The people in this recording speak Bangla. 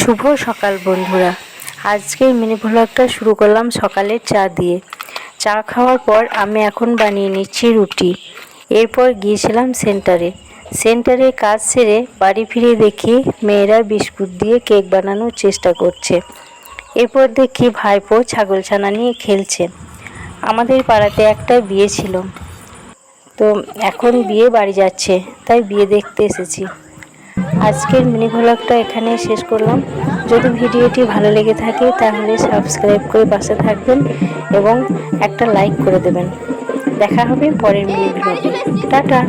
শুভ সকাল বন্ধুরা। আজকের মিনি ভ্লগটা শুরু করলাম সকালের চা দিয়ে। চা খাওয়ার পর আমি এখন বানিয়ে নিচ্ছি রুটি। এরপর গিয়েছিলাম সেন্টারে। সেন্টারে কাজ সেরে বাড়ি ফিরে দেখি মেয়েরা বিস্কুট দিয়ে কেক বানানোর চেষ্টা করছে। এরপর দেখি ভাইপো ছাগল ছানা নিয়ে খেলছে। আমাদের পাড়াতে একটা বিয়ে ছিল। তো এখন বিয়ে বাড়ি যাচ্ছে, তাই বিয়ে দেখতে এসেছি। আজকের মিনি ভ্লগটা এখানে শেষ করলাম। যদি ভিডিওটি ভালো লেগে থাকে, তাহলে সাবস্ক্রাইব করে পাশে থাকবেন এবং একটা লাইক করে দেবেন। দেখা হবে পরের মিনি ভ্লগে টাটা!